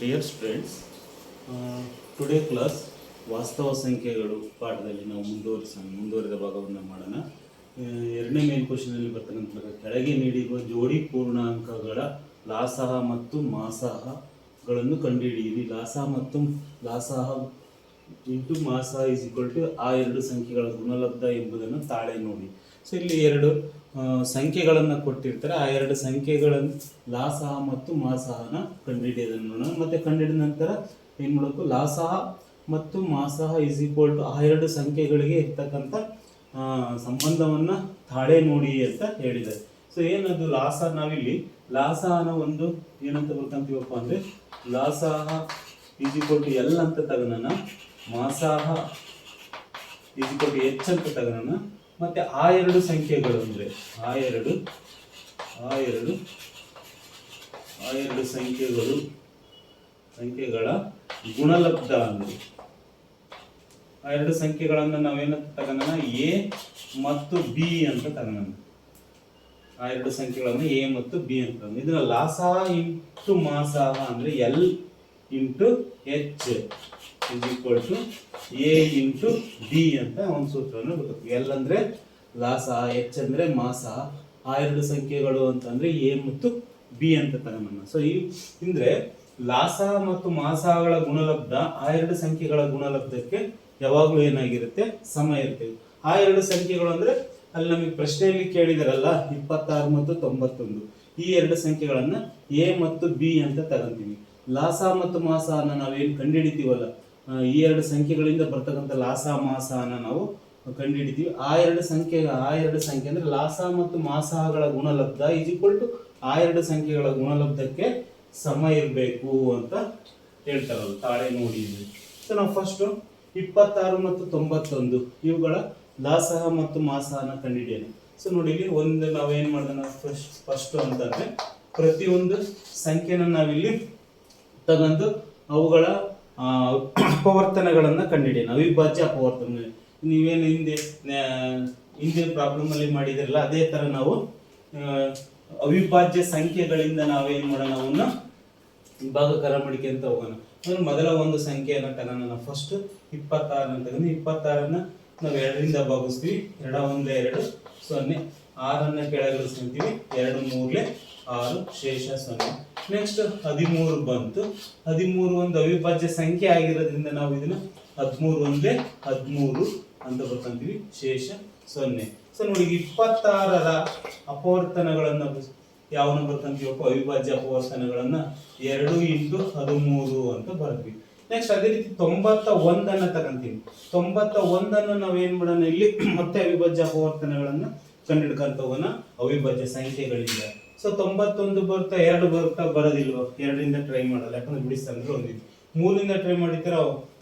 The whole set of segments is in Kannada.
ಡಿಯರ್ ಸ್ಟೂಡೆಂಟ್ಸ್ ಟುಡೇ ಕ್ಲಾಸ್ ವಾಸ್ತವ ಸಂಖ್ಯೆಗಳು ಪಾಠದಲ್ಲಿ ನಾವು ಮುಂದುವರಿಸೋಣ ಮುಂದುವರಿದ ಭಾಗವನ್ನು ಮಾಡೋಣ. ಎರಡನೇ ಮೇನ್ ಕ್ವಶನಲ್ಲಿ ಬರ್ತಕ್ಕಂಥ ಕೆಳಗೆ ನೀಡಿರುವ ಜೋಡಿ ಪೂರ್ಣಾಂಕಗಳ ಲಾಸಹ ಮತ್ತು ಮಾಸಹಗಳನ್ನು ಕಂಡುಹಿಡಿಯಿರಿ. ಲಾಸಹ ಮತ್ತು ಲಾಸಹ ಇಂಟು ಮಾಸ ಇಸ್ ಈಕ್ವಲ್ ಟು ಆ ಎರಡು ಸಂಖ್ಯೆಗಳ ಗುಣಲಬ್ಧ ಎಂಬುದನ್ನು ತಾಳೆ ನೋಡಿ. ಸೊ ಇಲ್ಲಿ ಎರಡು ಸಂಖ್ಯೆಗಳನ್ನು ಕೊಟ್ಟಿರ್ತಾರೆ. ಆ ಎರಡು ಸಂಖ್ಯೆಗಳನ್ನು ಲಾಸಹ ಮತ್ತು ಮಾಸಹನ ಕಂಡುಹಿಡಿಯೋದನ್ನು ನೋಡೋಣ. ಮತ್ತೆ ಕಂಡುಹಿಡಿದ ನಂತರ ಏನು ಮಾಡಬೇಕು? ಲಾಸಹ ಮತ್ತು ಮಾಸಹ ಇಸ್ ಈಕ್ವಲ್ ಟು ಆ ಎರಡು ಸಂಖ್ಯೆಗಳಿಗೆ ಇರ್ತಕ್ಕಂಥ ಸಂಬಂಧವನ್ನು ತಾಳೆ ನೋಡಿ ಅಂತ ಹೇಳಿದ್ದಾರೆ. ಸೊ ಏನದು ಲಾಸ ನಾವಿಲ್ಲಿ? ಲಾಸಹನ ಒಂದು ಏನಂತ ಗೊತ್ತಂತೀವಪ್ಪ ಅಂದರೆ, ಲಾಸಹ ಈಸ್ ಈಕ್ವಲ್ ಟು ಎಲ್ ಅಂತ ತಗೋಣ ಮಾಸಾಹ ಈಸ್ ಈಕ್ವಲ್ ಟು ಎಚ್ ಅಂತ ತಗೋಣ ಮತ್ತೆ ಆ ಎರಡು ಸಂಖ್ಯೆಗಳು ಅಂದ್ರೆ ಆ ಎರಡು ಆ ಎರಡು ಆ ಎರಡು ಸಂಖ್ಯೆಗಳು, ಸಂಖ್ಯೆಗಳ ಗುಣಲಬ್ಧ ಅಂದ್ರೆ. ಆ ಎರಡು ಸಂಖ್ಯೆಗಳನ್ನ ನಾವೇನಂತ ತಗೋಣ ಎ ಮತ್ತು ಬಿ ಅಂತ ತಗೋಣ ಆ ಎರಡು ಸಂಖ್ಯೆಗಳನ್ನು ಎ ಮತ್ತು ಬಿ ಅಂತ. ಇದನ್ನ ಲಾಸಹ ಇಂಟು ಮಾಸಾಹ ಅಂದ್ರೆ L into H. Is equal to A into D ಅಂತ ಒಂದು ಸೂತ್ರವನ್ನು ಗೊತ್ತು ಎಲ್ ಅಂದ್ರೆ ಲಾಸ, ಎಚ್ ಅಂದ್ರೆ ಮಾಸ, ಆ ಎರಡು ಸಂಖ್ಯೆಗಳು ಅಂತಂದ್ರೆ ಎ ಮತ್ತು ಬಿ ಅಂತ ತಗೋಣ ಸೊ ಈ ಅಂದ್ರೆ ಲಾಸ ಮತ್ತು ಮಾಸಗಳ ಗುಣಲಬ್ಧ, ಆ ಎರಡು ಸಂಖ್ಯೆಗಳ ಗುಣಲಬ್ಧಕ್ಕೆ ಯಾವಾಗಲೂ ಏನಾಗಿರುತ್ತೆ? ಸಮ ಇರುತ್ತೆ. ಆ ಎರಡು ಸಂಖ್ಯೆಗಳು ಅಂದ್ರೆ ಅಲ್ಲಿ ನಮಗೆ ಪ್ರಶ್ನೆಯಲ್ಲಿ ಕೇಳಿದಾರಲ್ಲ, ಇಪ್ಪತ್ತಾರು ಮತ್ತು ತೊಂಬತ್ತೊಂದು. ಈ ಎರಡು ಸಂಖ್ಯೆಗಳನ್ನ ಎ ಮತ್ತು ಬಿ ಅಂತ ತಗೊಂತೀವಿ ಲಾಸ ಮತ್ತು ಮಾಸನ ನಾವೇನು ಕಂಡುಹಿಡಿತೀವಲ್ಲ ಈ ಎರಡು ಸಂಖ್ಯೆಗಳಿಂದ ಬರ್ತಕ್ಕಂಥ ಲಾಸ ಮಾಸನ ನಾವು ಕಂಡುಹಿಡಿತೀವಿ. ಆ ಎರಡು ಸಂಖ್ಯೆ, ಆ ಎರಡು ಸಂಖ್ಯೆ ಅಂದ್ರೆ ಲಾಸ ಮತ್ತು ಮಾಸಗಳ ಗುಣಲಬ್ಧ ಈಸ್ ಈಕ್ವಲ್ ಟು ಆ ಎರಡು ಸಂಖ್ಯೆಗಳ ಗುಣಲಬ್ಧಕ್ಕೆ ಸಮ ಇರಬೇಕು ಅಂತ ಹೇಳ್ತಾರಲ್ಲ ತಾಳೆ ನೋಡಿ ಸೊ ನಾವು ಫಸ್ಟ್ ಇಪ್ಪತ್ತಾರು ಮತ್ತು ತೊಂಬತ್ತೊಂದು ಇವುಗಳ ಲಾಸಹ ಮತ್ತು ಮಾಸಹನ ಕಂಡಿಡಿಯೋಣ ಸೊ ನೋಡಿ ಇಲ್ಲಿ ಒಂದು ನಾವೇನ್ ಮಾಡೋಣ ಫಸ್ಟ್ ಫಸ್ಟ್ ಅಂತಂದರೆ ಪ್ರತಿಯೊಂದು ಸಂಖ್ಯೆನ ನಾವಿಲ್ಲಿ ತಗೊಂಡು ಅವುಗಳ ಅಪವರ್ತನಗಳನ್ನ ಕಂಡುಹಿಡಿಯೋಣ ಅವಿಭಾಜ್ಯ ಅಪವರ್ತನ. ನೀವೇನು ಹಿಂದೆ ಹಿಂದೆ ಹಿಂದಿನ ಪ್ರಾಬ್ಲಮ್ ಅಲ್ಲಿ ಮಾಡಿದಿರಲ್ಲ, ಅದೇ ತರ ನಾವು ಅವಿಭಾಜ್ಯ ಸಂಖ್ಯೆಗಳಿಂದ ನಾವೇನು ಮಾಡೋಣ, ಅವನ್ನ ಭಾಗಕರ ಮಡಿಕೆ ಅಂತ ಹೋಗೋಣ. ಅಂದ್ರೆ ಮೊದಲ ಒಂದು ಸಂಖ್ಯೆಯನ್ನು ತಗೋಣ ಫಸ್ಟ್ ಇಪ್ಪತ್ತಾರನ್ನ ತಗೊಂಡು ಇಪ್ಪತ್ತಾರನ್ನ ನಾವು ಎರಡರಿಂದ ಭಾಗಿಸ್ತೀವಿ. ಎರಡ ಒಂದೇ ಎರಡು ಸೊನ್ನೆ. ಆರನ್ನ ಕೆಳಗಿಳಿಸ್ಕೊಂತೀವಿ ಎರಡು ಮೂರ್ಲೆ ಆರು ಶೇಷ ಸೊನ್ನೆ. ನೆಕ್ಸ್ಟ್ ಹದಿಮೂರು ಬಂತು. ಹದಿಮೂರು ಒಂದು ಅವಿಭಾಜ್ಯ ಸಂಖ್ಯೆ ಆಗಿರೋದ್ರಿಂದ ನಾವು ಇದನ್ನ ಹದಿಮೂರು ಒಂದೇ, ಹದಿಮೂರು ಅಂತ ಬರ್ಕೊಂತೀವಿ. ಶೇಷ ಸೊನ್ನೆ. ಸೊ ನೋಡಿ, ಇಪ್ಪತ್ತಾರರ ಅಪವರ್ತನಗಳನ್ನ ಯಾವನ್ನ ಬರ್ಕೊಂತೀವಪ್ಪ ಅವಿಭಾಜ್ಯ ಅಪವರ್ತನಗಳನ್ನ ಎರಡು ಇಂಟು ಹದಿಮೂರು ಅಂತ ಬರ್ತೀವಿ. ನೆಕ್ಸ್ಟ್ ಅದೇ ರೀತಿ ತೊಂಬತ್ತ ಒಂದನ್ನ ತಗೊಂತೀವಿ. ತೊಂಬತ್ತ ಒಂದನ್ನು ನಾವು ಏನ್ ಮಾಡೋಣ ಇಲ್ಲಿ? ಮತ್ತೆ ಅವಿಭಾಜ್ಯ ಅಪವರ್ತನಗಳನ್ನ ಕಂಡಿಡ್ಕೊಂತ ಹೋಗೋಣ. ಅವಿಭಾಜ್ಯ ಸಂಖ್ಯೆಗಳಿಂದ. ಸೊ ತೊಂಬತ್ತೊಂದು ಬರ್ತಾ ಎರಡು ಬರ್ತಾ ಬರೋದಿಲ್ವ? ಎರಡರಿಂದ ಟ್ರೈ ಮಾಡಲ್ಲ. ಯಾಕಂದ್ರೆ ಬಿಡಿಸ್ತಂದ್ರೆ ಒಂದಿತ್ತು. ಮೂರಿಂದ ಟ್ರೈ ಮಾಡಿದ್ರೆ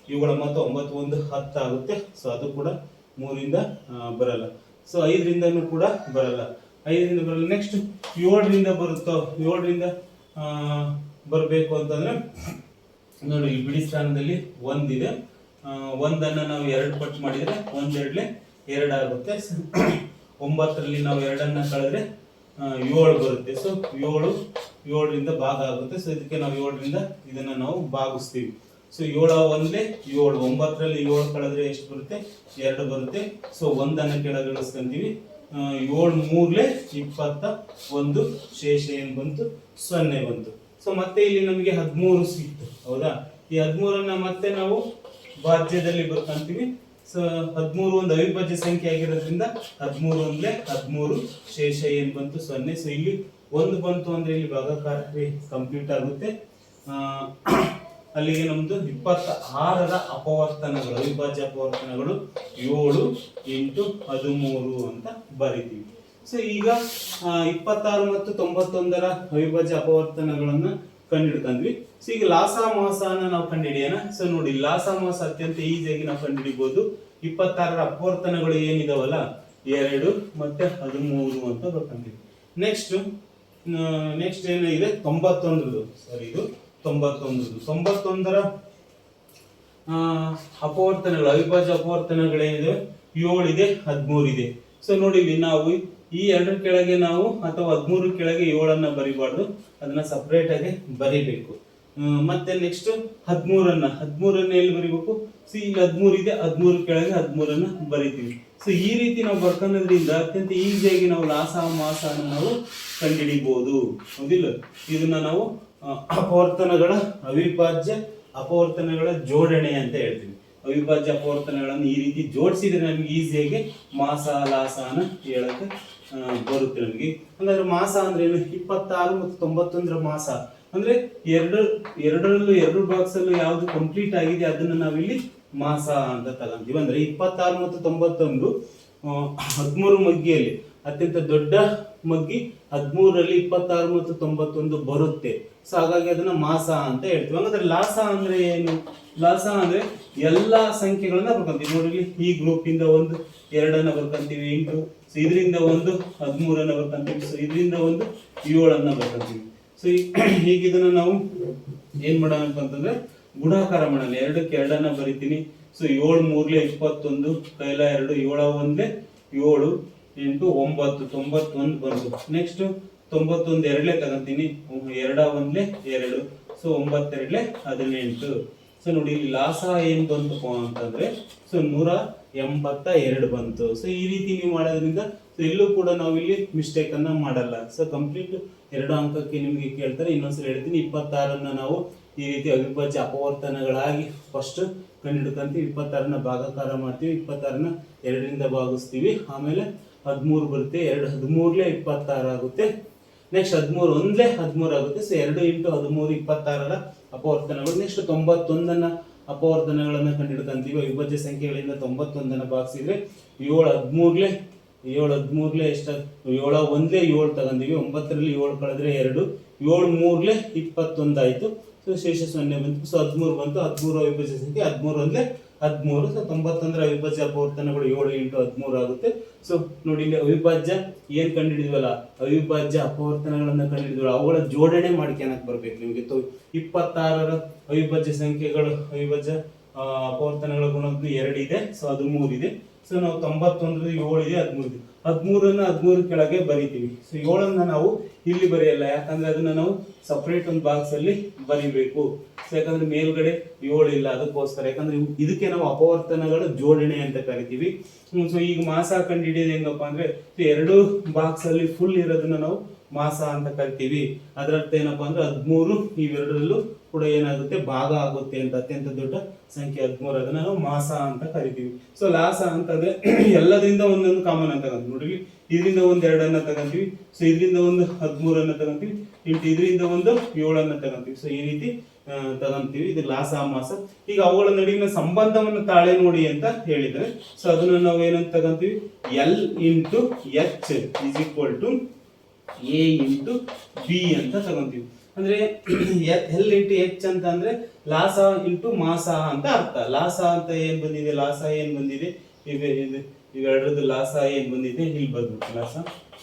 ಇವುಗಳ ಮೊತ್ತ ಒಂಬತ್ತು ಒಂದು ಹತ್ತು ಆಗುತ್ತೆ. ಸೊ ಅದು ಕೂಡ ಮೂರಿಂದ ಬರಲ್ಲ. ಸೊ ಐದರಿಂದನೂ ಕೂಡ ಬರಲ್ಲ. ಐದರಿಂದ ಬರಲ್ಲ. ನೆಕ್ಸ್ಟ್ ಏಳರಿಂದ ಬರುತ್ತೋ, ಏಳರಿಂದ ಬರಬೇಕು ಅಂತಂದ್ರೆ, ನೋಡಿ, ಈ ಬಿಡಿ ಸ್ಥಾನದಲ್ಲಿ ಒಂದಿದೆ. ಒಂದನ್ನು ನಾವು ಎರಡು ಪಟ್ಟು ಮಾಡಿದ್ರೆ ಒಂದೆರಡಲೆ ಎರಡು ಆಗುತ್ತೆ. ಒಂಬತ್ತರಲ್ಲಿ ನಾವು ಎರಡನ್ನು ಕಳೆದ್ರೆ ಏಳು ಬರುತ್ತೆ. ಸೊ ಏಳು, ಏಳರಿಂದ ಭಾಗ ಆಗುತ್ತೆ. ಸೊ ಇದಕ್ಕೆ ನಾವು ಏಳರಿಂದ ಇದನ್ನ ನಾವು ಭಾಗಿಸ್ತೀವಿ. ಸೊ ಏಳ ಒಂದೇ ಏಳು, ಒಂಬತ್ತರಲ್ಲಿ ಏಳು ಕಳೆದ್ರೆ ಎಷ್ಟು ಬರುತ್ತೆ? ಎರಡು ಬರುತ್ತೆ. ಸೊ ಒಂದನ್ನು ಕೆಳಗಿಳಿಸ್ಕೊಂತೀವಿ ಏಳು ಮೂರ್ಲೆ ಇಪ್ಪತ್ತ ಒಂದು ಶೇಷ ಏನು ಬಂತು? ಸೊನ್ನೆ ಬಂತು. ಸೊ ಮತ್ತೆ ಇಲ್ಲಿ ನಮಗೆ ಹದಿಮೂರು ಸಿಕ್ತು. ಹೌದಾ? ಈ ಹದಿಮೂರನ್ನ ಮತ್ತೆ ನಾವು ಭಾಜ್ಯದಲ್ಲಿ ಬರ್ಕೊಂತೀವಿ. ಸೊ ಹದಿಮೂರು ಒಂದು ಅವಿಭಾಜ್ಯ ಸಂಖ್ಯೆ ಆಗಿರೋದ್ರಿಂದ ಹದಿಮೂರು ಅಂದ್ರೆ ಹದಿಮೂರು ಶೇಷ ಏನ್ ಬಂತು? ಸೊನ್ನೆ. ಸೊ ಇಲ್ಲಿ ಒಂದು ಬಂತು ಅಂದ್ರೆ ಇಲ್ಲಿ ಭಾಗಾಕಾರ ಕಂಪ್ಲೀಟ್ ಆಗುತ್ತೆ. ಅಲ್ಲಿಗೆ ನಮ್ದು ಇಪ್ಪತ್ತ ಆರರ ಅಪವರ್ತನಗಳು, ಅವಿಭಾಜ್ಯ ಅಪವರ್ತನಗಳು ಏಳು ಎಂಟು ಹದಿಮೂರು ಅಂತ ಬರಿತೀವಿ. ಸೊ ಈಗ ಇಪ್ಪತ್ತಾರು ಮತ್ತು ತೊಂಬತ್ತೊಂದರ ಅವಿಭಾಜ್ಯ ಅಪವರ್ತನಗಳನ್ನ ಕಂಡುಹಿಡ್ಕೊಂಡ್ವಿ ಸೊ ಈಗ ಲಾಸ ಮಾಸನ ನಾವು ಕಂಡುಹಿಡಿಯೋಣ. ಸೊ ನೋಡಿ ಲಾಸ ಮಾಸ ಅತ್ಯಂತ ಈಸಿಯಾಗಿ ನಾವು ಕಂಡುಹಿಡಿಬಹುದು ಇಪ್ಪತ್ತಾರರ ಅಪವರ್ತನಗಳು ಏನಿದಾವಲ್ಲ? ಎರಡು ಮತ್ತೆ ಹದಿಮೂರು ಅಂತ ಬರ್ಕೊಂತೀವಿ. ನೆಕ್ಸ್ಟ್ ನೆಕ್ಸ್ಟ್ ಏನಾಗಿದೆ ತೊಂಬತ್ತೊಂದರದು. ಸರಿ ಇದು ತೊಂಬತ್ತೊಂದು ತೊಂಬತ್ತೊಂದರ ಅಪವರ್ತನಗಳು, ಅವಿಭಾಜ್ಯ ಅಪವರ್ತನಗಳೇನಿದೆ? ಏಳಿದೆ, ಹದಿಮೂರಿದೆ. ಸೊ ನೋಡಿ ನಾವು ಈ ಎರಡರ ಕೆಳಗೆ ನಾವು ಅಥವಾ ಹದಿಮೂರು ಕೆಳಗೆ ಏಳನ್ನ ಬರಿಬಾರ್ದು. ಅದನ್ನ ಸಪ್ರೇಟ್ ಆಗಿ ಬರಿಬೇಕು. ಮತ್ತೆ ನೆಕ್ಸ್ಟ್ ಹದಿಮೂರನ್ನ ಹದಿಮೂರನ್ನ ಎಲ್ಲಿ ಬರಿಬೇಕು? ಸೊ ಇಲ್ಲಿ ಹದಿಮೂರು ಇದೆ, ಹದಿಮೂರು ಕೆಳಗೆ ಹದಿಮೂರನ್ನ ಬರಿತೀವಿ. ಸೊ ಈ ರೀತಿ ನಾವು ಬರ್ಕೊಳ್ಳೋದ್ರಿಂದ ಅತ್ಯಂತ ಈಸಿಯಾಗಿ ನಾವು ಲಾಸ ಮಾಸನ ನಾವು ಕಂಡುಹಿಡಿಬಹುದು ಹೌದಿಲ್ಲ? ಇದನ್ನ ನಾವು ಅಪವರ್ತನಗಳ ಅವಿಭಾಜ್ಯ, ಅಪವರ್ತನಗಳ ಜೋಡಣೆ ಅಂತ ಹೇಳ್ತೀವಿ. ಅವಿಭಾಜ್ಯ, ಅಪವರ್ತನಗಳನ್ನು ಈ ರೀತಿ ಜೋಡಿಸಿದ್ರೆ ನಮ್ಗೆ ಈಸಿಯಾಗಿ ಮಾಸ, ಲಾಸನ ಹೇಳಕ್ಕೆ ಬರುತ್ತೆ ನಮಗೆ. ಅಂದ್ರೆ ಮಾಸ ಅಂದ್ರೆ ಏನು? ಇಪ್ಪತ್ತಾರು ಮತ್ತು ತೊಂಬತ್ತೊಂದರ ಮಾಸ. ಅಂದ್ರೆ ಎರಡು, ಎರಡರಲ್ಲೂ, ಎರಡು ಬಾಕ್ಸ್ ಅಲ್ಲೂ ಯಾವ್ದು ಕಂಪ್ಲೀಟ್ ಆಗಿದೆ ಅದನ್ನ ನಾವಿಲ್ಲಿ ಮಾಸ ಅಂತ ತಗೊಂತೀವಿ. ಅಂದ್ರೆ ಇಪ್ಪತ್ತಾರು ಮತ್ತು ತೊಂಬತ್ತೊಂದು ಹದಿಮೂರು ಮಗ್ಗಿಯಲ್ಲಿ. ಅತ್ಯಂತ ದೊಡ್ಡ ಮಗ್ಗಿ ಹದಿಮೂರರಲ್ಲಿ ಇಪ್ಪತ್ತಾರು ಮತ್ತು ತೊಂಬತ್ತೊಂದು ಬರುತ್ತೆ. ಸೊ ಹಾಗಾಗಿ ಅದನ್ನ ಮಾಸ ಅಂತ ಹೇಳ್ತೀವಿ. ಹಂಗಾದ್ರೆ ಲಾಸ ಅಂದ್ರೆ ಏನು? ಲಾಸ ಅಂದ್ರೆ ಎಲ್ಲಾ ಸಂಖ್ಯೆಗಳನ್ನ ಬರ್ಕೊಂತೀವಿ. ನೋಡಿ ಈ ಗ್ರೂಪ್ ಇಂದ ಒಂದು, ಎರಡನ್ನ ಬರ್ಕೊಂತೀವಿ, ಎಂಟು. ಸೊ ಇದರಿಂದ ಒಂದು, ಹದಿಮೂರನ್ನ ಬರ್ಕೊಂತೀವಿ. ಸೊ ಇದರಿಂದ ಒಂದು, ಏಳನ್ನ ಬರ್ಕೊಂತೀವಿ. ಸೊ ಈಗ ಇದನ್ನ ನಾವು ಏನ್ ಮಾಡೋಣ ಅಂತಂದ್ರೆ, ಗುಣಾಕಾರ ಮಾಡಲ್ಲ ಎರಡಕ್ಕೆ ಎರಡನ್ನ ಬರಿತೀನಿ. ಸೊ ಏಳು ಮೂರ್ಲೆ ಇಪ್ಪತ್ತೊಂದು, ಕೈಲ ಎರಡು, ಏಳ ಒಂದೇ, ಏಳು. ಎಂಟು ಒಂಬತ್ತು ತೊಂಬತ್ತೊಂದು ಬಂತು ನೆಕ್ಸ್ಟ್ ತೊಂಬತ್ತೊಂದು ಎರಡ್ಲೆ ತಗೊಂತೀನಿ. ಎರಡ ಒಂದ್ಲೆ ಎರಡು. ಸೊ ಒಂಬತ್ತೆರಡ್ಲೆ ಹದಿನೆಂಟು. ಸೊ ನೋಡಿ, ಇಲ್ಲಿ ಲಾಸ ಏನ್ ಬಂತು ಅಂತಂದ್ರೆ ಸೊ ನೂರ ಎಂಬತ್ತ ಎರಡು ಬಂತು. ಸೊ ಈ ರೀತಿ ನೀವು ಮಾಡೋದ್ರಿಂದ ಸೊ ಎಲ್ಲೂ ಕೂಡ ನಾವು ಇಲ್ಲಿ ಮಿಸ್ಟೇಕ್ ಅನ್ನ ಮಾಡಲ್ಲ. ಸೊ ಕಂಪ್ಲೀಟ್ ಎರಡು ಅಂಕಕ್ಕೆ ನಿಮಗೆ ಕೇಳ್ತಾರೆ. ಇನ್ನೊಂದ್ಸಲ ಹೇಳ್ತೀನಿ, ಇಪ್ಪತ್ತಾರನ್ನ ನಾವು ಈ ರೀತಿ ಅವಿಭಾಜ್ಯ ಅಪವರ್ತನಗಳಾಗಿ ಫಸ್ಟ್ ಕಂಡುಹಿಡ್ಕೊಂತೀವಿ ಇಪ್ಪತ್ತಾರನ್ನ ಭಾಗಾಕಾರ ಮಾಡ್ತೀವಿ, ಇಪ್ಪತ್ತಾರನ್ನ ಎರಡರಿಂದ ಭಾಗಿಸ್ತೀವಿ. ಆಮೇಲೆ ಹದಿಮೂರು ಬರುತ್ತೆ, ಎರಡು ಹದಿಮೂರ್ಲೆ ಇಪ್ಪತ್ತಾರು ಆಗುತ್ತೆ. ನೆಕ್ಸ್ಟ್ ಹದಿಮೂರು ಒಂದ್ಲೆ ಹದಿಮೂರು ಆಗುತ್ತೆ. ಸೊ ಎರಡು ಇಂಟು ಹದಿಮೂರು ಇಪ್ಪತ್ತಾರರ ಅಪವರ್ತನಗಳು. ನೆಕ್ಸ್ಟ್ ತೊಂಬತ್ತೊಂದನ್ನ ಅಪವರ್ತನಗಳನ್ನು ಕಂಡುಹಿಡ್ಕೊಂತೀವಿ. ವಿಭಜ್ಯ ಸಂಖ್ಯೆಗಳಿಂದ ತೊಂಬತ್ತೊಂದನ್ನು ಭಾಗಿಸಿದ್ರೆ ಏಳು ಹದಿಮೂರ್ಲೆ ಏಳು ಹದಿಮೂರ್ಲೆ ಎಷ್ಟು? ಏಳ ಒಂದ್ಲೆ ಏಳು ತಗೊಂಡಿವಿ ಒಂಬತ್ತರಲ್ಲಿ ಏಳು ಕಳೆದ್ರೆ ಎರಡು, ಏಳು ಮೂರ್ಲೆ ಇಪ್ಪತ್ತೊಂದಾಯ್ತು. ಶೇಷ ಸೊನ್ನೆ ಬಂತು. ಸೊ ಹದಿಮೂರು ಬಂತು. ಹದಿಮೂರು ಅವಿಭಾಜ್ಯ ಸಂಖ್ಯೆ ಹದಿಮೂರು ಅಂದರೆ ಹದಿಮೂರು. ಸೊ ತೊಂಬತ್ತೊಂದರ ಅವಿಭಾಜ್ಯ ಅಪವರ್ತನಗಳು ಏಳು ಇಂಟು ಹದಿಮೂರು ಆಗುತ್ತೆ. ಸೊ ನೋಡಿ, ಇಲ್ಲಿ ಅವಿಭಾಜ್ಯ ಏನು ಕಂಡುಹಿಡಿದ್ವಲ್ಲ? ಅವಿಭಾಜ್ಯ ಅಪವರ್ತನಗಳನ್ನು ಕಂಡುಹಿಡಿದ್ವಲ್ಲ. ಅವುಗಳ ಜೋಡಣೆ ಮಾಡ್ಕೊಳಕ್ ಬರ್ಬೇಕು ನಿಮಗೆ? ತೊ ಇಪ್ಪತ್ತಾರರ ಅವಿಭಾಜ್ಯ ಸಂಖ್ಯೆಗಳು, ಅವಿಭಾಜ್ಯ ಅಪವರ್ತನಗಳ ಗುಣದ್ದು ಎರಡಿದೆ ಸೊ ಅದು ಮೂರಿದೆ ಸೊ ನಾವು ತೊಂಬತ್ತೊಂದು, ಏಳು ಇದೆ, ಹದಿಮೂರು ಹದಿಮೂರನ್ನು ಹದಿಮೂರು ಕೆಳಗೆ ಬರಿತೀವಿ. ಸೊ ಏಳನ್ನ ನಾವು ಇಲ್ಲಿ ಬರೆಯಲ್ಲ, ಯಾಕಂದ್ರೆ ಅದನ್ನ ನಾವು ಸಪ್ರೇಟ್ ಒಂದು ಬಾಕ್ಸ್ ಅಲ್ಲಿ ಬರಿಬೇಕು. ಸೊ ಯಾಕಂದ್ರೆ ಮೇಲ್ಗಡೆ ಏಳಿಲ್ಲ ಅದಕ್ಕೋಸ್ಕರ. ಯಾಕಂದ್ರೆ ಇದಕ್ಕೆ ನಾವು ಅಪವರ್ತನಗಳ ಜೋಡಣೆ ಅಂತ ಕರಿತೀವಿ. ಸೊ ಈಗ ಮಾಸ ಕಂಡುಹಿಡಿಯೋದು ಹೆಂಗಪ್ಪ ಅಂದ್ರೆ ಎರಡು ಬಾಕ್ಸ್ ಅಲ್ಲಿ ಫುಲ್ ಇರೋದನ್ನ ನಾವು ಮಾಸ ಅಂತ ಕರಿತೀವಿ. ಅದರ ಅರ್ಥ ಏನಪ್ಪಾ ಅಂದ್ರೆ ಹದಿಮೂರು ಇವೆರಡರಲ್ಲೂ ಕೂಡ ಏನಾಗುತ್ತೆ? ಭಾಗ ಆಗುತ್ತೆ ಅಂತ, ಅತ್ಯಂತ ದೊಡ್ಡ ಸಂಖ್ಯೆ ಹದಿಮೂರು. ಅದನ್ನ ನಾವು ಮಾಸ ಅಂತ ಕರಿತೀವಿ. ಸೊ ಲಾಸ ಅಂತಂದ್ರೆ ಎಲ್ಲದರಿಂದ ಒಂದೊಂದು ಕಾಮನ್ ಅಂತ ನೋಡ್ರಿ, ಇದರಿಂದ ಒಂದ್ ಎರಡನ್ನ ತಗೊಂತೀವಿ. ಸೊ ಇದರಿಂದ ಒಂದು ಹದಿಮೂರನ್ನ ತಗೊಂತೀವಿ. ಇಂಟು ಇದರಿಂದ ಒಂದು ಏಳನ್ನ ತಗೊಂತೀವಿ. ಸೊ ಈ ರೀತಿ ತಗಂತೀವಿ ತಗೊಂತೀವಿ. ಇದು ಲಾಸ, ಮಾಸ. ಈಗ ಅವುಗಳ ನಡುವಿನ ಸಂಬಂಧವನ್ನು ತಾಳೆ ನೋಡಿ ಅಂತ ಹೇಳಿದ್ರೆ ಸೊ ಅದನ್ನ ನಾವು ಏನಂತ ತಗೊಂತೀವಿ? L into H is equal to A into B ಅಂತ ತಗೊಂತೀವಿ. ಅಂದ್ರೆ ಎಲ್ ಇಂಟು ಎಚ್ ಅಂತ ಅಂದ್ರೆ ಲಾಸ ಇಂಟು ಮಾಸ ಅಂತ ಅರ್ಥ. ಲಾಸ ಅಂತ ಏನ್ ಬಂದಿದೆ? ಲಾಸ ಏನ್ ಬಂದಿದೆ? ಇವೆರಡರದ್ದು ಲಾಸ ಏನ್ ಬಂದಿದೆ? ಇಲ್ಲಿ ಬಂದ್ಬಿಟ್ಟು ಲಾಸ.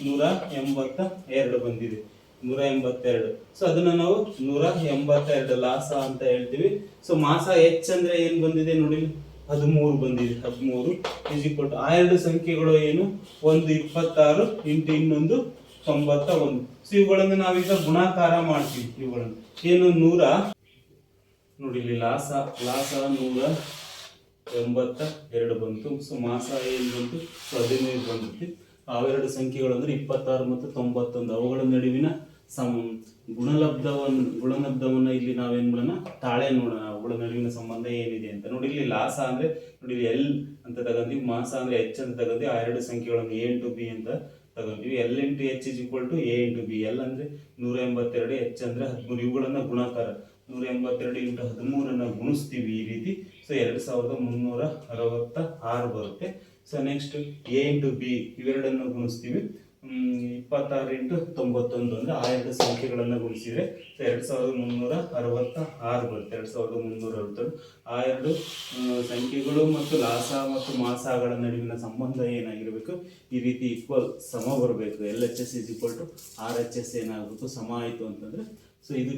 ನೂರ ಎಂಬತ್ತ ಎರಡು ಬಂದಿದೆ. ನೂರ ಎಂಬತ್ತೆರಡು. ಸೊ ಅದನ್ನ ನಾವು ನೂರ ಎಂಬತ್ತೆರಡು ಲಾಸ ಅಂತ ಹೇಳ್ತೀವಿ. ಸೊ ಮಾಸ ಎಚ್ ಅಂದ್ರೆ ಏನ್ ಬಂದಿದೆ ನೋಡಿ. ಹದಿಮೂರು ಬಂದಿದೆ. ಹದಿಮೂರು ಇಸ್ ಈಕ್ವಲ್ ಟು ಆ ಎರಡು ಸಂಖ್ಯೆಗಳು ಏನು? ಒಂದು ಇಪ್ಪತ್ತಾರು ಇಂಟು ಇನ್ನೊಂದು ತೊಂಬತ್ತ ಒಂದು. ಇವುಗಳನ್ನು ನಾವೀಗ ಗುಣಾಕಾರ ಮಾಡ್ತೀವಿ. ಇವುಗಳನ್ನು. ಏನು ನೂರ? ನೋಡಿ, ಇಲ್ಲಿ ಲಾಸ ಲಾಸ ನೂರ ಎಂಬತ್ತ ಎರಡು ಬಂತು. ಸೊ ಮಾಸ ಏನು ಬಂತು? ಸೊ ಹದಿನೈದು ಬಂದಿತ್ತು ಅವೆರಡು ಸಂಖ್ಯೆಗಳು ಅಂದ್ರೆ ಇಪ್ಪತ್ತಾರು ಮತ್ತು ತೊಂಬತ್ತೊಂದು. ಅವುಗಳ ನಡುವಿನ ಸಂ ಗುಣಲಬ್ಧವನ್ನು, ಗುಣಲಬ್ಧವನ್ನ ಇಲ್ಲಿ ನಾವೇನು ಮಾಡೋಣ? ತಾಳೆ ನೋಡೋಣ. ಅವುಗಳ ನಡುವಿನ ಸಂಬಂಧ ಏನಿದೆ ಅಂತ. ನೋಡಿ, ಇಲ್ಲಿ ಲಾಸ ಅಂದ್ರೆ, ನೋಡಿ ಎಲ್ ಅಂತ ತಗೊಂಡಿ ಮಾಸ ಅಂದ್ರೆ ಎಚ್ ಅಂತ ತಗೊಂಡಿ ಆ ಎರಡು ಸಂಖ್ಯೆಗಳನ್ನು ಎ ಟು ಬಿ ಅಂತ ತಗೊಂತೀವಿ. L into H is equal to A into B L ಅಂದ್ರೆ ನೂರ ಎಂಬತ್ತೆರಡು ಎಚ್ ಅಂದ್ರೆ ಹದಿಮೂರು. ಇವುಗಳನ್ನ ಗುಣಾಕಾರ. ನೂರ ಎಂಬತ್ತೆರಡು ಇಂಟು ಹದಿಮೂರನ್ನ ಗುಣಿಸ್ತೀವಿ ಈ ರೀತಿ. ಸೊ ಎರಡು ಸಾವಿರದ ಮುನ್ನೂರ ಅರವತ್ತ ಆರು ಬರುತ್ತೆ. So next A into B ಇವೆರಡನ್ನು ಗುಣಿಸ್ತೀವಿ. ಇಪ್ಪತ್ತಾರು ಇಂಟು ತೊಂಬತ್ತೊಂದು ಅಂದ್ರೆ ಆ ಎರಡು ಸಂಖ್ಯೆಗಳನ್ನು ಗುಣಿಸಿದ್ರೆ ಎರಡ್ ಸಾವಿರದ ಮುನ್ನೂರ ಅರವತ್ತ ಆರು ಬರುತ್ತೆ, ಎರಡು ಸಾವಿರದ ಮುನ್ನೂರ ಅರವತ್ತೆರಡು ಆ ಎರಡು ಸಂಖ್ಯೆಗಳು ಮತ್ತು ಲಾಸ ಮತ್ತು ಮಾಸಗಳ ನಡುವಿನ ಸಂಬಂಧ ಏನಾಗಿರಬೇಕು? ಈ ರೀತಿ ಈಕ್ವಲ್ ಸಮ ಬರಬೇಕು. L H S is equal to R H S ಏನಾಗಬೇಕು? ಸಮ ಆಯಿತು ಅಂತಂದ್ರೆ ಸೊ ಇದು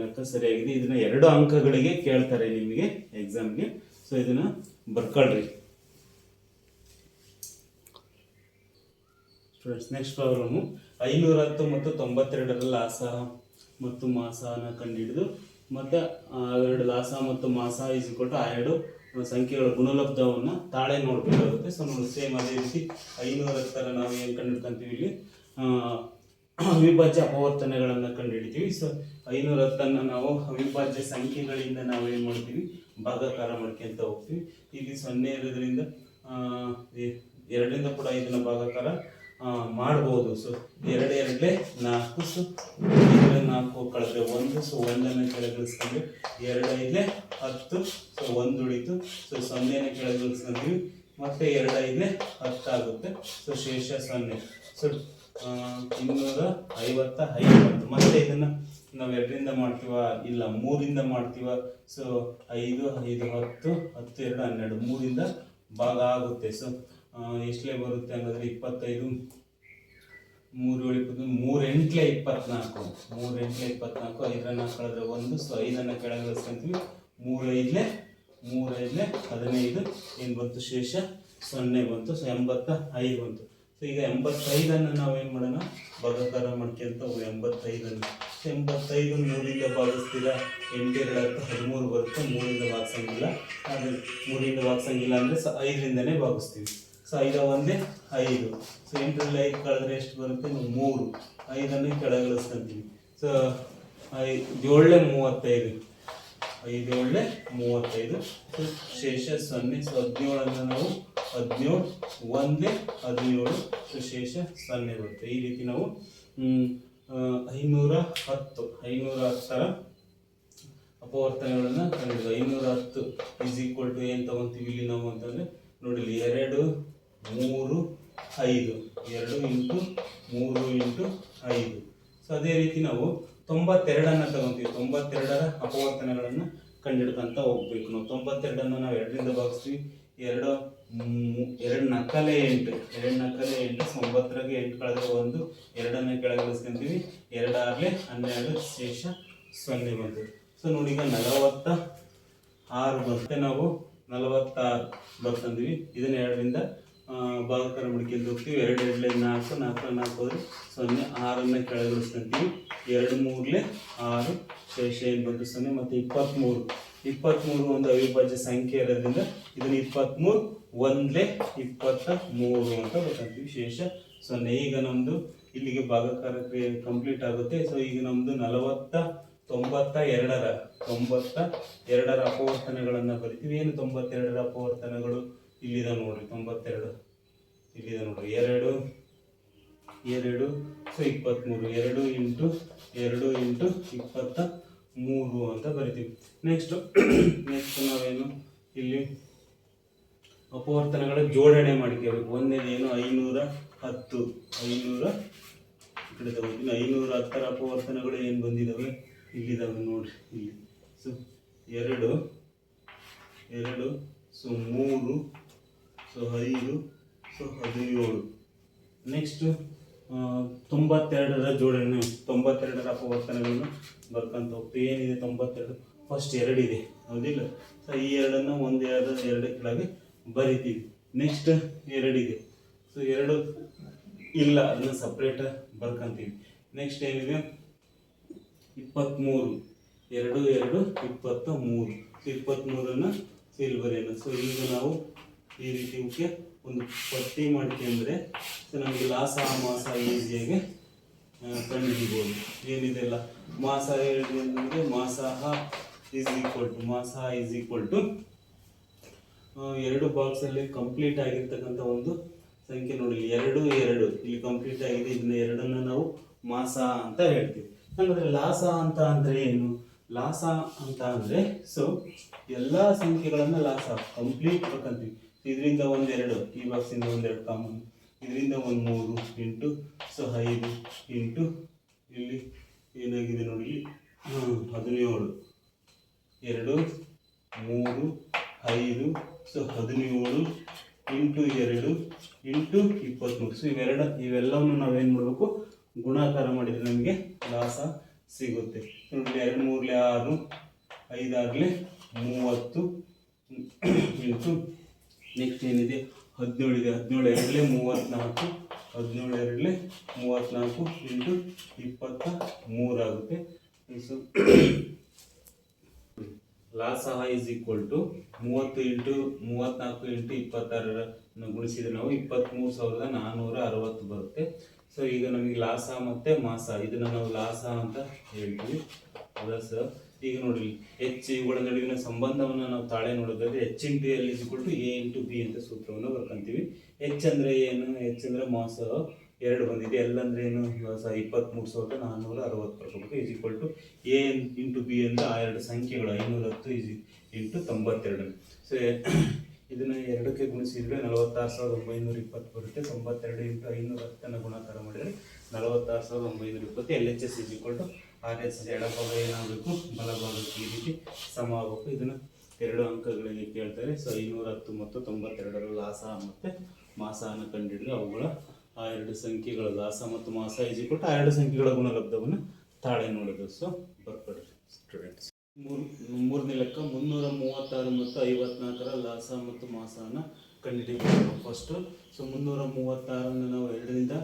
ಲೆಕ್ಕ ಸರಿಯಾಗಿದೆ. ಇದನ್ನ ಎರಡು ಅಂಕಗಳಿಗೆ ಕೇಳ್ತಾರೆ ನಿಮಗೆ ಎಕ್ಸಾಮ್ಗೆ ಸೊ ಇದನ್ನ ಬರ್ಕೊಳ್ರಿ. ಸ್ಟೂಡೆಂಟ್ಸ್ ನೆಕ್ಸ್ಟ್ ಪ್ರಾಬ್ಲಮು ಐನೂರ ಹತ್ತು ಮತ್ತು ತೊಂಬತ್ತೆರಡರ ಲಾಸ ಮತ್ತು ಮಾಸನ ಕಂಡುಹಿಡಿದು ಮತ್ತು ಎರಡು ಲಾಸ ಮತ್ತು ಮಾಸ ಈಸ್ ಕೊಟ್ಟು ಆ ಎರಡು ಸಂಖ್ಯೆಗಳ ಗುಣಲಬ್ಧವನ್ನು ತಾಳೆ ನೋಡ್ಬೇಕಾಗುತ್ತೆ. ಸೊ ನೋಡಿ ಸೇಮ್ ಅದೇ ರೀತಿ ಐನೂರ ಹತ್ತರ ನಾವು ಏನು ಕಂಡುಹಿಡ್ಕೊಂತೀವಿ ಇಲ್ಲಿ? ಅವಿಭಾಜ್ಯ ಅಪವರ್ತನೆಗಳನ್ನು ಕಂಡುಹಿಡಿತೀವಿ. ಸೊ ಐನೂರ ಹತ್ತನ್ನು ನಾವು ಅವಿಭಾಜ್ಯ ಸಂಖ್ಯೆಗಳಿಂದ ನಾವು ಏನು ಮಾಡ್ತೀವಿ? ಭಾಗಾಕಾರ ಮಾಡ್ಕೊಂತ ಹೋಗ್ತೀವಿ. ಇಲ್ಲಿ ಸೊನ್ನೆ ಇರೋದ್ರಿಂದ ಎರಡರಿಂದ ಕೂಡ ಇದನ್ನ ಭಾಗಾಕಾರ. ಮಾಡ್ಬೋದು. ಸೊ ಎರಡು ಎರಡೇ ನಾಲ್ಕು ಸೊ ನಾಲ್ಕು ಕಳೆದ್ರೆ ಒಂದು ಸೊ ಒಂದನ್ನು ಕೆಳಗಿಳಿಸ್ಕೊಂಡ್ವಿ. ಎರಡು ಐದಲೇ ಹತ್ತು ಸೊ ಒಂದು ಉಳಿತು. ಸೊ ಸೊನ್ನೆನ ಕೆಳಗಿಳಿಸ್ಕೊಂಡ್ವಿ. ಮತ್ತೆ ಎರಡು ಐದಲೇ ಹತ್ತಾಗುತ್ತೆ. ಸೊ ಶೇಷ ಸೊನ್ನೆ. ಸೊ ಇನ್ನೂರ ಐವತ್ತ, ಐವತ್ತು. ಮತ್ತೆ ಇದನ್ನ ನಾವು ಎರಡರಿಂದ ಮಾಡ್ತೀವ? ಇಲ್ಲ, ಮೂರಿಂದ ಮಾಡ್ತೀವ? ಸೊ ಐದು ಐದು, ಹತ್ತು ಹತ್ತು, ಎರಡು, ಹನ್ನೆರಡು. ಮೂರಿಂದ ಭಾಗ ಆಗುತ್ತೆ. ಸೊ ಎಷ್ಟಲೇ ಬರುತ್ತೆ ಅನ್ನೋದ್ರೆ ಇಪ್ಪತ್ತೈದು ಮೂರು ಏಳು ಇಪ್ಪತ್ತು ಮೂರು ಎಂಟ್ಲೆ ಇಪ್ಪತ್ನಾಲ್ಕು. ಮೂರು ಎಂಟ್ಲೆ ಇಪ್ಪತ್ನಾಲ್ಕು, ಐದರನ್ನ ಕಳೆದ್ರೆ ಒಂದು ಸೊ ಐದನ್ನು ಕೆಳಗಿಳಿಸ್ಕೊಂತೀವಿ ಮೂರು ಐದ್ಲೆ ಮೂರು ಹದಿನೈದು, ಏನು ಬಂತು ಶೇಷ? ಸೊನ್ನೆ ಬಂತು ಸೊ ಎಂಬತ್ತ ಐದು ಬಂತು. ಸೊ ಈಗ ಎಂಬತ್ತೈದನ್ನು ನಾವು ಏನು ಮಾಡೋಣ? ಭಾಗಾಕಾರ ಮಾಡ್ಕೊಂತ ಎಂಬತ್ತೈದನ್ನು. ಸೊ ಎಂಬತ್ತೈದು ಮೂರಿಂದ ಭಾಗಿಸ್ತೀರ? ಎಂಟೆರಡು ಹತ್ತು ಹದಿಮೂರು ಬರುತ್ತೆ, ಮೂರಿಂದ ಭಾಗಿಸಂಗಿಲ್ಲ. ಅದು ಮೂರಿಂದ ಭಾಗಿಸಂಗಿಲ್ಲ ಅಂದರೆ ಸ ಐದರಿಂದನೇ ಭಾಗಿಸ್ತೀವಿ. ಸೊ ಐದ ಒಂದೇ ಐದು. ಸೊ ಎಂಟರಲ್ಲಿ ಐದು ಕಳೆದ್ರೆ ಎಷ್ಟು ಬರುತ್ತೆ? ಮೂರು. ಐದನ್ನು ಕೆಳಗಿಳಿಸ್ಕೊಂತೀವಿ. ಸೊ ಐದು ಏಳನೇ ಮೂವತ್ತೈದು. ಐದು ಏಳನೇ ಮೂವತ್ತೈದು. ಶೇಷ ಸೊನ್ನೆ. ಸೊ ಹದಿನೇಳನ್ನು ನಾವು ಹದಿನೇಳು, ಒಂದೇ ಹದಿನೇಳು. ಸೊ ಶೇಷ ಸೊನ್ನೆ ಬರುತ್ತೆ. ಈ ರೀತಿ ನಾವು ಐನೂರ ಹತ್ತು. ಐನೂರ ಹತ್ತರ ಅಪವರ್ತನೆಗಳನ್ನು ಕಂಡಿದ್ದು ಐನೂರ ಹತ್ತು ಇಸ್ ಈಕ್ವಲ್ ಟು ಏನು ತಗೊಂತೀವಿ ಇಲ್ಲಿ ನಾವು ಅಂತಂದರೆ ನೋಡಿ ಎರಡು ಮೂರು ಐದು. ಎರಡು ಇಂಟು ಮೂರು ಇಂಟು ಐದು. ಸೊ ಅದೇ ರೀತಿ ನಾವು ತೊಂಬತ್ತೆರಡನ್ನು ತಗೊತೀವಿ. ತೊಂಬತ್ತೆರಡರ ಅಪವರ್ತನಗಳನ್ನು ಕಂಡಿಡ್ಕೊಂತ ಹೋಗ್ಬೇಕು. ನಾವು ತೊಂಬತ್ತೆರಡನ್ನು ನಾವು ಎರಡರಿಂದ ಭಾಗಿಸ್ತೀವಿ. ಎರಡು ಎರಡು ನಕಲೆ ಎಂಟು. ಎರಡು ನಕಲೆ ಎಂಟು ಒಂಬತ್ತರಾಗೆ ಎಂಟು ಕಳೆದ್ರೆ ಒಂದು. ಎರಡನ್ನ ಕೆಳಗಿಳಿಸ್ಕೊಂತೀವಿ ಎರಡಾಗಲೇ ಹನ್ನೆರಡು ಶೇಷ ಸೊನ್ನೆ ಬಂತು. ಸೊ ನೋಡಿ ಈಗ ನಲವತ್ತ ಆರು ಬರುತ್ತೆ ನಾವು ನಲವತ್ತಾರು ಬರ್ತಂದೀವಿ ಇದನ್ನ ಎರಡರಿಂದ ಭಾಗಾಕಾರ ಮಡಿಕೆಯಲ್ಲಿ ಹೋಗ್ತೀವಿ. ಎರಡು ಎರಡಲೇ ನಾಲ್ಕು ನಾಲ್ಕು ನಾಲ್ಕು ಹೋದ್ರೆ ಸೊನ್ನೆ, ಆರನ್ನ ಕೆಳಗಿಳಿಸ್ಕೊಂತೀವಿ ಎರಡು ಮೂರಲೆ ಆರು ಶೇಷ ಏನು ಸೊನ್ನೆ ಮತ್ತು ಇಪ್ಪತ್ತ್ಮೂರು. ಇಪ್ಪತ್ತ್ಮೂರು ಒಂದು ಅವಿಭಾಜ್ಯ ಸಂಖ್ಯೆ ಇರೋದ್ರಿಂದ ಇದನ್ನ ಇಪ್ಪತ್ತ್ಮೂರು, ಒಂದಲೇ ಇಪ್ಪತ್ತ ಮೂರು ಅಂತ ಗೊತ್ತಾಗ್ತೀವಿ ಶೇಷ ಸೊನ್ನೆ. ಈಗ ನಮ್ಮದು ಇಲ್ಲಿಗೆ ಭಾಗಕಾರ ಕ್ರಿಯೆ ಕಂಪ್ಲೀಟ್ ಆಗುತ್ತೆ. ಸೊ ಈಗ ನಮ್ಮದು ನಲವತ್ತ, ತೊಂಬತ್ತ ಎರಡರ ತೊಂಬತ್ತ ಎರಡರ ಅಪವರ್ತನಗಳನ್ನು ಬರಿತೀವಿ. ಏನು ತೊಂಬತ್ತೆರಡರ ಅಪವರ್ತನೆಗಳು? ಇಲ್ಲಿದೆ ನೋಡ್ರಿ, ತೊಂಬತ್ತೆರಡು. ಇಲ್ಲಿದೆ ನೋಡ್ರಿ, ಎರಡು ಎರಡು, ಸೊ ಇಪ್ಪತ್ತ್ಮೂರು ಎರಡು ಇಂಟು ಎರಡು ಇಂಟು ಇಪ್ಪತ್ತ ಮೂರು ಅಂತ ಬರಿತೀವಿ. ನೆಕ್ಸ್ಟ್ ನೆಕ್ಸ್ಟ್ ನಾವೇನು ಇಲ್ಲಿ ಅಪವರ್ತನಗಳ ಜೋಡಣೆ ಮಾಡ್ಕೋಬೇಕು ಒಂದೇದು ಏನು? ಐನೂರ ಹತ್ತು. ಐನೂರ ಕಡೆ ಐನೂರ ಹತ್ತರ ಅಪವರ್ತನಗಳು ಏನು ಬಂದಿದ್ದಾವೆ ಇಲ್ಲಿದ್ದಾವೆ ನೋಡ್ರಿ, ಇಲ್ಲಿ. ಸೊ, ಎರಡು ಎರಡು, ಸೊ ಮೂರು ಸೊ ಐದು ಸೊ ಹದಿನೇಳು ನೆಕ್ಸ್ಟ್ ತೊಂಬತ್ತೆರಡರ ಜೋಡಣೆ. ತೊಂಬತ್ತೆರಡರ ಅಪವರ್ತನಗಳನ್ನು ಬರ್ಕೊಂತ ಹೋಗ್ತೀವಿ. ಏನಿದೆ ತೊಂಬತ್ತೆರಡು? ಫಸ್ಟ್ ಎರಡಿದೆ ಹೌದಿಲ್ಲ? ಸೊ ಈ ಎರಡನ್ನು ಒಂದು ಎರಡು ಎರಡು ಕೆಳಗೆ ಬರಿತೀವಿ. ನೆಕ್ಸ್ಟ್ ಎರಡಿದೆ. ಸೊ ಎರಡು ಇಲ್ಲ ಅದನ್ನ ಸಪ್ರೇಟ್ ಬರ್ಕೊಂತೀವಿ. ನೆಕ್ಸ್ಟ್ ಏನಿದೆ? ಇಪ್ಪತ್ತ್ಮೂರು ಎರಡು ಎರಡು ಇಪ್ಪತ್ತ ಮೂರು ಇಪ್ಪತ್ತ್ಮೂರನ್ನು ಸಿಲ್ವರೇನು ಸೊ ಈಗ ನಾವು ಈ ರೀತಿ ಒಂದು ಪಟ್ಟಿ ಮಾಡ್ಕೊಂಡ್ರೆ ನಮಗೆ ಲಾಸ, ಮಾಸ ಈಸಿಯಾಗಿ ಕಂಡುಹಿಡಿಬೋದು. ಏನಿದೆಲ್ಲ ಮಾಸ ಹೇಳಿ ಅಂದರೆ ಮಾಸ ಈಸ್ ಈಕ್ವಲ್ ಟು ಮಾಸ ಈಸ್ ಈಕ್ವಲ್ ಟು ಎರಡು ಬಾಕ್ಸಲ್ಲಿ ಕಂಪ್ಲೀಟ್ ಆಗಿರ್ತಕ್ಕಂಥ ಒಂದು ಸಂಖ್ಯೆ ನೋಡಿ, ಎರಡು ಎರಡು. ಇಲ್ಲಿ ಕಂಪ್ಲೀಟ್ ಆಗಿದೆ, ಇದನ್ನ ಎರಡನ್ನ ನಾವು ಮಾಸ ಅಂತ ಹೇಳ್ತೀವಿ. ಹಾಗಾದ್ರೆ ಲಾಸ ಅಂತ ಅಂದರೆ ಏನು? ಲಾಸ ಅಂತ ಅಂದರೆ ಸೊ ಎಲ್ಲ ಸಂಖ್ಯೆಗಳನ್ನು ಲಾಸ ಕಂಪ್ಲೀಟ್ ಬೇಕಂತೀವಿ ಇದರಿಂದ ಒಂದೆರಡು, ಈ ಬಾಕ್ಸಿಂದ ಒಂದೆರಡು ಕಾಮನ್ ಇದರಿಂದ ಒಂದು ಮೂರು ಇಂಟು ಸೊ ಐದು ಇಂಟು ಇಲ್ಲಿ ಏನಾಗಿದೆ ನೋಡಿ ಹದಿನೇಳು. ಎರಡು, ಮೂರು, ಐದು, ಸೊ ಹದಿನೇಳು ಇಂಟು ಎರಡು ಇಂಟು ಇಪ್ಪತ್ತ್ಮೂರು ಸೊ ಇವೆರಡ, ಇವೆಲ್ಲವನ್ನು ನಾವೇನು ಮಾಡಬೇಕು? ಗುಣಾಕಾರ ಮಾಡಿದರೆ ನಮಗೆ ಲಾಸ ಸಿಗುತ್ತೆ. ನೋಡಿ ಎರಡು ಮೂರಲೆ ಆರು, ಐದಾಗಲೇ ಮೂವತ್ತು. ಇಂಟು ನೆಕ್ಸ್ಟ್ ಏನಿದೆ? ಹದಿನೇಳು ಇದೆ. ಹದಿನೇಳು ಎರಡಲೇ ಮೂವತ್ತ್ನಾಲ್ಕು ಹದಿನೇಳು ಎರಡಲೇ ಮೂವತ್ತ್ನಾಲ್ಕು ಇಂಟು ಇಪ್ಪತ್ತ ಮೂರಾಗುತ್ತೆ ಸೊ ಲಾಸಹ ಈಸ್ ಈಕ್ವಲ್ ಟು ಮೂವತ್ತು ಇಂಟು ಮೂವತ್ತ್ನಾಲ್ಕು ಇಂಟು ಇಪ್ಪತ್ತಾರನ್ನು ಗುಣಿಸಿದ್ರೆ ನಾವು ಇಪ್ಪತ್ತ್ಮೂರು ಸಾವಿರದ ನಾನ್ನೂರ ಅರವತ್ತು ಬರುತ್ತೆ. ಸೊ ಈಗ ನಮಗೆ ಲಾಸ ಮತ್ತು ಮಾಸ. ಇದನ್ನು ನಾವು ಲಾಸ ಅಂತ ಹೇಳ್ತೀವಿ. ಪ್ಲಸ್ ಈಗ ನೋಡ್ರಿ ಎಚ್ ಇವುಗಳ ನಡುವಿನ ಸಂಬಂಧವನ್ನು ನಾವು ತಾಳೆ ನೋಡೋದಾದ್ರೆ H into L is to A into B ಅಂತ ಸೂತ್ರವನ್ನು ಬರ್ಕೊಂತೀವಿ. ಎಚ್ ಅಂದ್ರೆ ಏನು? ಎಚ್ ಅಂದ್ರೆ ಮಾಸ ಎರಡು ಬಂದಿದೆ. ಎಲ್ ಅಂದ್ರೆ ಏನು? ಇಪ್ಪತ್ತ್ಮೂರು ಸಾವಿರದ ನಾನ್ನೂರ ಅರವತ್ತು ಬರ್ಕೋಬೇಕು is equal to A into B ಅಂದ್ರೆ ಆ ಎರಡು ಸಂಖ್ಯೆಗಳು, ಐನೂರ ಹತ್ತು ಇಸ್ ಇಂಟು ತೊಂಬತ್ತೆರಡು. ಸೊ ಇದನ್ನ ಎರಡಕ್ಕೆ ಗುಣಿಸಿದ್ರೆ ನಲವತ್ತಾರು ಸಾವಿರದ ಒಂಬೈನೂರ ಇಪ್ಪತ್ತು ಬರುತ್ತೆ. ತೊಂಬತ್ತೆರಡು ಇಂಟು ಐನೂರ ಹತ್ತನ್ನು ಗುಣಾಕಾರ ಮಾಡಿದ್ರೆ ನಲವತ್ತಾರು ಸಾವಿರದ ಒಂಬೈನೂರ ಇಪ್ಪತ್ತು L H S is equal to R S ಎಡಭಾಗ ಏನಾಗಬೇಕು, ಬಲಭಾಗಕ್ಕೆ ಈ ರೀತಿ ಸಮ ಆಗಬೇಕು ಇದನ್ನು ಎರಡು ಅಂಕಗಳಿಗೆ ಕೇಳ್ತಾರೆ. ಸೊ, ಐನೂರ ಹತ್ತು ಮತ್ತು ತೊಂಬತ್ತೆರಡರ ಲಾಸ ಮತ್ತು ಮಾಸವನ್ನು ಕಂಡುಹಿಡಿದು ಅವುಗಳ ಆ ಎರಡು ಸಂಖ್ಯೆಗಳ ಲಾಸ ಮತ್ತು ಮಾಸ ಈಕ್ವಲ್ ಆ ಎರಡು ಸಂಖ್ಯೆಗಳ ಗುಣಲಬ್ಧವನ್ನು ತಾಳೆ ನೋಡಿದ್ರು. ಸೊ, ಬರ್ಕೊಡ್ರಿ ಸ್ಟೂಡೆಂಟ್ಸ್ ಮೂರು, ಮೂರನೇ ಲೆಕ್ಕ, ಮುನ್ನೂರ ಮೂವತ್ತಾರು ಮತ್ತು ಐವತ್ನಾಲ್ಕರ ಲಾಸ ಮತ್ತು ಮಾಸನ ಕಂಡಿಡಿಬೇಕು. ಫಸ್ಟು ಸೊ, ಮುನ್ನೂರ ಮೂವತ್ತಾರನ್ನು ನಾವು ಎರಡರಿಂದ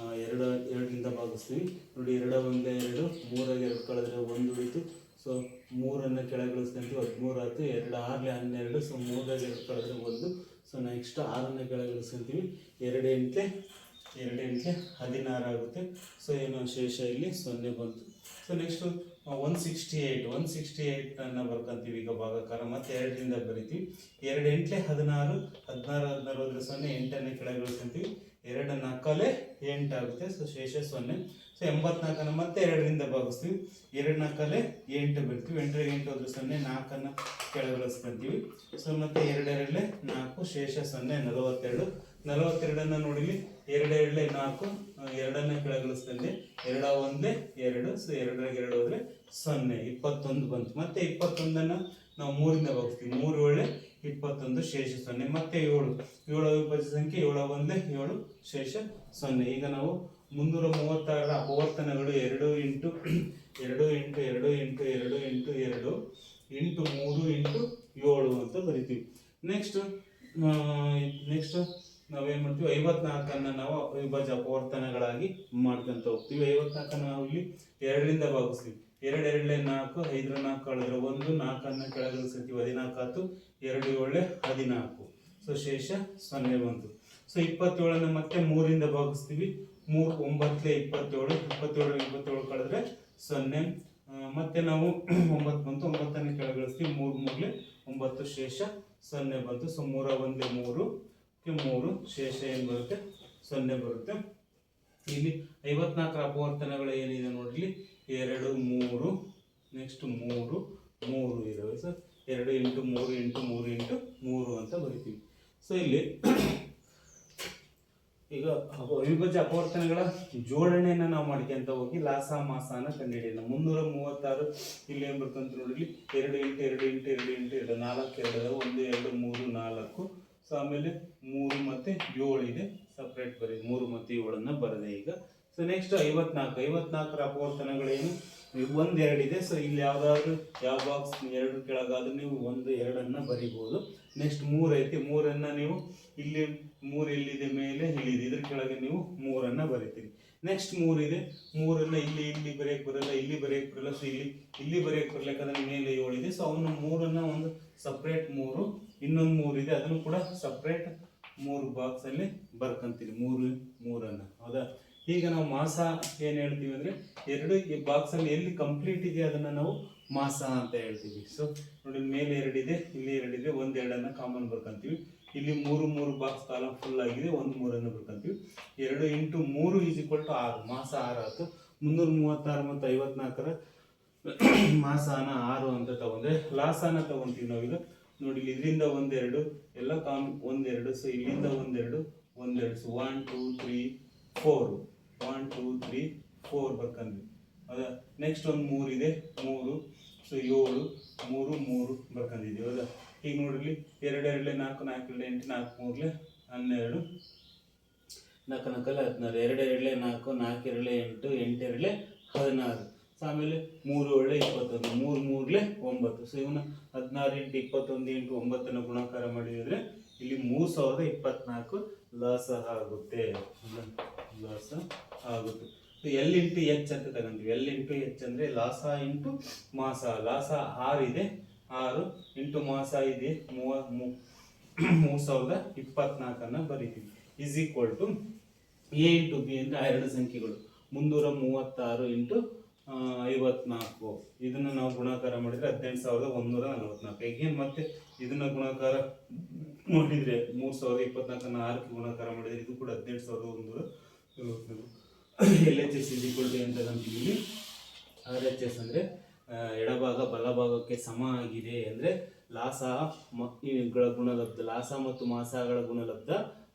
ಎರಡು, ಎರಡರಿಂದ ಭಾಗಿಸ್ತೀವಿ. ನೋಡಿ, ಎರಡ ಒಂದೇ ಎರಡು, ಮೂರಾಗಿ ಎರಡು ಕಳೆದ್ರೆ ಒಂದು ಉಳಿತು. ಸೊ ಮೂರನ್ನು ಕೆಳಗಿಳಿಸ್ಕೊಂತೀವಿ ಹದಿಮೂರು ಆಯಿತು. ಎರಡು ಆರಲೆ ಹನ್ನೆರಡು. ಸೊ ಮೂರಾಗಿ ಎರಡು ಕಳೆದ್ರೆ ಒಂದು. ಸೊ ನೆಕ್ಸ್ಟ್ ಆರನ್ನು ಕೆಳಗಿಳಿಸ್ಕೊಂತೀವಿ ಎರಡು ಎಂಟ್ಲೆ ಎರಡು ಹದಿನಾರು ಆಗುತ್ತೆ. ಸೊ ಏನು ಶೇಷ ಇಲ್ಲಿ? ಸೊನ್ನೆ ಬಂತು. So next one sixty eight one sixty ಏಯ್ಟನ್ನು ಬರ್ಕೊಂತೀವಿ ಈಗ ಭಾಗಕಾರ. ಮತ್ತು ಎರಡರಿಂದ ಬರಿತೀವಿ. ಎರಡು ಹದಿನಾರು ಹದಿನಾರು ಹದಿನಾರು ಹೋದರೆ ಸೊನ್ನೆ. ಎಂಟನ್ನು ಕೆಳಗೆ ಇಳ್ಕೊಂತೀವಿ ಎರಡು ನಾಲ್ಕಲೆ ಎಂಟು ಆಗುತ್ತೆ ಸೊ ಶೇಷ ಸೊನ್ನೆ ಸೊ ಎಂಬತ್ನಾಲ್ಕನ್ನು ಮತ್ತೆ ಎರಡರಿಂದ ಭಾಗಿಸ್ತೀವಿ. ಎರಡು ನಾಲ್ಕಲ್ಲೇ ಎಂಟು ಬಿಡ್ತೀವಿ. ಎಂಟರಿಗೆ ಎಂಟು ಹೋದ್ರೆ ಸೊನ್ನೆ, ನಾಲ್ಕನ್ನು ಕೆಳಗಿಳಿಸ್ಕೊಂತೀವಿ ಸೊ ಮತ್ತೆ ಎರಡೆರಡಲೆ ನಾಲ್ಕು ಶೇಷ ಸೊನ್ನೆ ನಲವತ್ತೆರಡು. ನಲವತ್ತೆರಡನ್ನು ನೋಡಿಲಿ. ಎರಡೆರಡಲೆ ನಾಲ್ಕು, ಎರಡನ್ನೇ ಎರಡನ್ನ ಕೆಳಗಿಳಿಸ್ಕೊಂಡೆ ಎರಡ ಒಂದೇ ಎರಡು. ಸೊ ಎರಡರಾಗ ಎರಡು ಹೋದ್ರೆ ಸೊನ್ನೆ. ಇಪ್ಪತ್ತೊಂದು ಬಂತು. ಮತ್ತೆ ಇಪ್ಪತ್ತೊಂದನ್ನು ನಾವು ಮೂರಿಂದ ಭಾಗಿಸ್ತೀವಿ. ಮೂರು ಒಳ್ಳೆ ಇಪ್ಪತ್ತೊಂದು ಶೇಷ ಸೊನ್ನೆ. ಮತ್ತೆ ಏಳು. ಏಳು ಅವಿಭಾಜ್ಯ ಸಂಖ್ಯೆ, ಏಳು ಒಂದೇ, ಏಳು ಶೇಷ ಸೊನ್ನೆ. ಈಗ ನಾವು ಮುನ್ನೂರ ಮೂವತ್ತಾರರ ಅಪವರ್ತನಗಳು ಎರಡು ಇಂಟು ಎರಡು ಇಂಟು ಎರಡು ಇಂಟು ಎರಡು ಇಂಟು ಎರಡು ಇಂಟು ಮೂರು ಇಂಟು ಏಳು ಅಂತ ಬರಿತೀವಿ. ನೆಕ್ಸ್ಟ್ ನೆಕ್ಸ್ಟ್ ನಾವೇನು ಮಾಡ್ತೀವಿ? ಐವತ್ನಾಲ್ಕನ್ನು ನಾವು ಅವಿಭಾಜ್ಯ ಅಪವರ್ತನಗಳಾಗಿ ಮಾಡ್ಕೊಂತ ಹೋಗ್ತೀವಿ. ಐವತ್ನಾಲ್ಕನ್ನು ನಾವು ಇಲ್ಲಿ ಎರಡರಿಂದ ಭಾಗಿಸ್ತೀವಿ. ಎರಡು ಎರಡಲೆ ನಾಲ್ಕು, ಐದರ ನಾಲ್ಕು ಕಳೆದ್ರೆ ಒಂದು ನಾಲ್ಕನ್ನು ಕೆಳಗಿಳಿಸ್ತೀವಿ ಹದಿನಾಲ್ಕು ಆಯ್ತು ಎರಡು ಏಳೆ ಹದಿನಾಲ್ಕು. ಸೊ ಶೇಷ ಸೊನ್ನೆ ಬಂತು. ಸೊ ಇಪ್ಪತ್ತೇಳನ್ನು ಮತ್ತೆ ಮೂರಿಂದ ಭಾಗಿಸ್ತೀವಿ. ಮೂರು ಒಂಬತ್ತೇ ಇಪ್ಪತ್ತೇಳು ಇಪ್ಪತ್ತೇಳು ಇಪ್ಪತ್ತೇಳು ಕಳೆದ್ರೆ ಸೊನ್ನೆ. ಮತ್ತೆ ನಾವು ಒಂಬತ್ತು ಬಂತು, ಒಂಬತ್ತನ್ನು ಕೆಳಗಿಳಿಸ್ತೀವಿ. ಮೂರು ಮೂರಲೆ, ಒಂಬತ್ತು ಶೇಷ ಸೊನ್ನೆ ಬಂತು. ಸೊ ಮೂರ ಒಂದೇ ಮೂರು ಮೂರು, ಶೇಷ ಏನು ಬರುತ್ತೆ? ಸೊನ್ನೆ ಬರುತ್ತೆ. ಇಲ್ಲಿ ಐವತ್ನಾಲ್ಕರ ಅಪವರ್ತನಗಳು ಏನಿದೆ ನೋಡಲಿ? ಎರಡು, ಮೂರು ನೆಕ್ಸ್ಟ್ ಮೂರು ಮೂರು ಇದಾವೆ ಸರ್. ಎರಡು ಎಂಟು ಮೂರು ಎಂಟು ಮೂರು ಎಂಟು ಮೂರು ಅಂತ ಬರಿತೀವಿ. ಸೊ ಇಲ್ಲಿ ಈಗ ಅವಿಭಜ್ಯ ಅಪವರ್ತನಗಳ ಜೋಡಣೆಯನ್ನು ನಾವು ಮಾಡ್ಕೊಂತ ಹೋಗಿ ಲಾಸ ಮಾಸನ ಕಂಡುಹಿಡಿಯೋಣ. ಮುನ್ನೂರ ಮೂವತ್ತಾರು ಇಲ್ಲಿ ಏನು ಬರ್ತಂತ ನೋಡ್ರಿ ಎರಡು ಎಂಟು ಎರಡು ಎಂಟು ಎರಡು ಎಂಟು ಎರಡು, ನಾಲ್ಕು ಎರಡು. ಒಂದು, ಎರಡು, ಮೂರು, ನಾಲ್ಕು. ಸೊ ಆಮೇಲೆ ಮೂರು ಮತ್ತು ಏಳು ಇದೆ. ಸಪ್ರೇಟ್ ಬರೀ ಮೂರು ಮತ್ತು ಏಳನ್ನು ಬರದೆ ಈಗ. ಸೊ ನೆಕ್ಸ್ಟ್ ಐವತ್ನಾಲ್ಕು. ಐವತ್ನಾಲ್ಕರ ಅಪವರ್ತನಗಳೇನು? ಒಂದು ಎರಡಿದೆ ಸೊ ಇಲ್ಲಿ ಯಾವ್ದಾದ್ರು ಯಾವ ಬಾಕ್ಸ್ ಎರಡು ಕೆಳಗಾದ್ರೂ ನೀವು ಒಂದು, ಎರಡನ್ನು ಬರಿಬೋದು. ನೆಕ್ಸ್ಟ್ ಮೂರು ಐತಿ. ಮೂರನ್ನ ನೀವು ಇಲ್ಲಿ, ಮೂರು ಇಲ್ಲಿದೆ ಮೇಲೆ, ಇಲ್ಲಿದೆ. ಇದ್ರ ಕೆಳಗೆ ನೀವು ಮೂರನ್ನ ಬರಿತೀರಿ. ನೆಕ್ಸ್ಟ್ ಮೂರಿದೆ ಮೂರನ್ನ ಇಲ್ಲಿ ಇಲ್ಲಿ ಬರೆಯಕ್ಕೆ ಬರಲ್ಲ, ಇಲ್ಲಿ ಬರೆಯಕ್ಕೆ ಬರಲ್ಲ. ಸೊ ಇಲ್ಲಿ ಇಲ್ಲಿ ಬರೆಯಕ್ಕೆ ಬರ್ಲಿಕ್ಕಂದ್ರೆ ಮೇಲೆ ಏಳಿದೆ ಸೊ ಅವನ್ನ ಮೂರನ್ನ ಒಂದು ಸಪ್ರೇಟ್ ಮೂರು, ಇನ್ನೊಂದು ಮೂರಿದೆ ಅದನ್ನು ಕೂಡ ಸಪ್ರೇಟ್ ಮೂರು ಬಾಕ್ಸ್ ಅಲ್ಲಿ ಬರ್ಕಂತೀರಿ, ಮೂರು, ಮೂರನ್ನ. ಹೌದಾ? ಈಗ ನಾವು ಮಾಸ ಏನ್ ಹೇಳ್ತೀವಿ ಅಂದ್ರೆ, ಎರಡು ಈ ಬಾಕ್ಸ್ ಅಲ್ಲಿ ಎಲ್ಲಿ ಕಂಪ್ಲೀಟ್ ಇದೆ ಅದನ್ನ ನಾವು ಮಾಸ ಅಂತ ಹೇಳ್ತೀವಿ. ಸೊ ನೋಡಿ, ಮೇಲೆ ಎರಡಿದೆ, ಇಲ್ಲಿ ಎರಡಿದೆ, ಒಂದ್ ಎರಡನ್ನ ಕಾಮನ್ ಬರ್ಕಂತೀವಿ. ಇಲ್ಲಿ ಮೂರು ಮೂರು ಬಾಕ್ಸ್ ಕಾಲಮ್ ಫುಲ್ ಆಗಿದೆ, ಒಂದು ಮೂರನ್ನು ಬರ್ಕಂತೀವಿ. ಎರಡು ಇಂಟು ಮೂರು ಈಸ್ ಈಕ್ವಲ್ ಟು ಆರು, ಮಾಸ ಆರು ಆಯ್ತು. ಮುನ್ನೂರ ಮೂವತ್ತಾರು ಮತ್ತು ಐವತ್ನಾಲ್ಕರ ಮಾಸಾನ ಆರು ಅಂತ ತಗೊಂಡ್ರೆ, ಲಾಸಾನ ತಗೊಂತೀವಿ ನಾವೀಗ. ನೋಡಿ, ಇದರಿಂದ ಒಂದೆರಡು, ಎಲ್ಲ ಕಾಮ್ ಒಂದೆರಡು ಸೊ ಇಲ್ಲಿಂದ ಒಂದೆರಡು ಒಂದೆರಡು so one two three four one two three four ಬರ್ಕಂದ್ವಿ. ಅದ ನೆಕ್ಸ್ಟ್ ಒಂದು ಮೂರು ಇದೆ, ಮೂರು ಸೊ ಏಳು, ಮೂರು ಮೂರು ಬರ್ಕಂದಿದ್ದೀವಿ ಹೌದಾ ಈಗ ನೋಡಿರಲಿ ಎರಡೆರಡಲೆ, ನಾಲ್ಕು ನಾಲ್ಕು ಎಂಟು, ನಾಲ್ಕು, ಮೂರಲೆ, ಹನ್ನೆರಡು. ನಾಲ್ಕು ನಾಲ್ಕಲ್ಲಿ ಹದಿನಾರು, ಎರಡೆರಡಲೆ, ನಾಲ್ಕು ನಾಲ್ಕು ಎರಡಲೆ ಎಂಟು, ಎಂಟೆರಡಲೆ, ಹದಿನಾರು. ಆಮೇಲೆ ಮೂರು ಏಳೆ ಇಪ್ಪತ್ತೊಂದು, ಮೂರು ಮೂರಲೆ ಒಂಬತ್ತು. ಸೊ ಇವನ್ನ ಹದಿನಾರು ಇಂಟು ಇಪ್ಪತ್ತೊಂದು ಇಂಟು ಒಂಬತ್ತನ್ನು ಗುಣಾಕಾರ ಮಾಡಿದರೆ ಇಲ್ಲಿ ಮೂರು ಸಾವಿರದ ಇಪ್ಪತ್ನಾಲ್ಕು ಲಾಸ ಆಗುತ್ತೆ. ಲಾಸ ಆಗುತ್ತೆ. ಸೊ ಎಲ್ ಇಂಟು ಎಚ್ ಅಂತ ತಗೊಂತೀವಿ. ಎಲ್ ಇಂಟು ಎಚ್ ಅಂದರೆ ಲಾಸ ಇಂಟು ಮಾಸ. ಲಾಸ ಆರು ಇದೆ, ಆರು ಇಂಟು ಮಾಸ ಇದೆ, ಮೂವ ಮೂರು ಸಾವಿರದ ಇಪ್ಪತ್ನಾಲ್ಕನ್ನು ಬರೀತೀವಿ. Is equal to A into B ಅಂದರೆ ಎರಡು ಸಂಖ್ಯೆಗಳು. ಮುನ್ನೂರ ಮೂವತ್ತಾರು ಇಂಟು ಐವತ್ನಾಲ್ಕು. ಇದನ್ನು ನಾವು ಗುಣಾಕಾರ ಮಾಡಿದರೆ ಹದಿನೆಂಟು ಸಾವಿರದ ಒಂದೂರ ನಲವತ್ನಾಲ್ಕು. ಈಗೇನು ಮತ್ತೆ ಇದನ್ನು ಗುಣಾಕಾರ ಮಾಡಿದರೆ ಮೂರು ಸಾವಿರದ ಇಪ್ಪತ್ನಾಲ್ಕನ್ನು ಆರಕ್ಕೆ ಗುಣಾಕಾರ ಮಾಡಿದರೆ ಇದು ಕೂಡ ಹದಿನೆಂಟು ಸಾವಿರದ ಒಂದೂರ ಎಲ್ ಎಚ್ ಎಸ್ ಟು ಅಂತ ನಂಬಿದ್ದೀವಿ ಆರ್ ಎಚ್ ಎಸ್ ಅಂದರೆ ಎಡಭಾಗ ಬಲಭಾಗಕ್ಕೆ ಸಮ ಆಗಿದೆ ಅಂದರೆ ಲಾಸ ಗುಣಲಬ್ಧ, ಲಾಸ ಮತ್ತು ಮಾಸಗಳ ಗುಣಲಬ್ಧ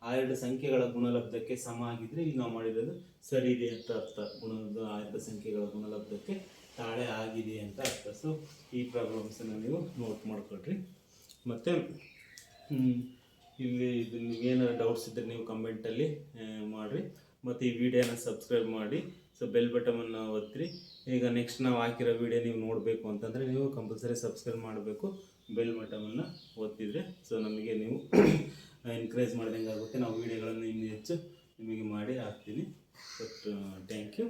ಆ ಎರಡು ಸಂಖ್ಯೆಗಳ ಗುಣಲಬ್ಧಕ್ಕೆ ಸಮ ಆಗಿದ್ರೆ ಇಲ್ಲಿ ನಾವು ಮಾಡಿರೋದು ಸರಿ ಇದೆ ಅಂತ ಅರ್ಥ. ಗುಣದ ಆ ಎರಡು ಸಂಖ್ಯೆಗಳ ಗುಣಲಬ್ಧಕ್ಕೆ ತಾಳೆ ಆಗಿದೆ ಅಂತ ಅರ್ಥ. ಸೊ ಈ ಪ್ರಾಬ್ಲಮ್ಸನ್ನು ನೀವು ನೋಟ್ ಮಾಡ್ಕೊಳ್ರಿ. ಮತ್ತು ಇಲ್ಲಿ ಇದು ನೀವೇನಾದ್ರು ಡೌಟ್ಸ್ ಇದ್ದರೆ ನೀವು ಕಮೆಂಟಲ್ಲಿ ಮಾಡಿರಿ. ಮತ್ತು ಈ ವಿಡಿಯೋನ ಸಬ್ಸ್ಕ್ರೈಬ್ ಮಾಡಿ. ಸೊ ಬೆಲ್ ಬಟಮನ್ನು ಒತ್ತಿರಿ ಈಗ ನೆಕ್ಸ್ಟ್ ನಾವು ಹಾಕಿರೋ ವಿಡಿಯೋ ನೀವು ನೋಡಬೇಕು ಅಂತಂದರೆ ನೀವು ಕಂಪಲ್ಸರಿ ಸಬ್ಸ್ಕ್ರೈಬ್ ಮಾಡಬೇಕು. ಬೆಲ್ ಬಟಮನ್ನು ಒತ್ತಿದರೆ. ಸೊ ನಮಗೆ ನೀವು ಎನ್ಕರೇಜ್ ಮಾಡ್ದಂಗೆ ಆಗುತ್ತೆ ನಾವು ವೀಡಿಯೋಗಳನ್ನು ಇನ್ನೂ ಹೆಚ್ಚು ನಿಮಗೆ ಮಾಡಿ ಹಾಕ್ತೀನಿ. But thank you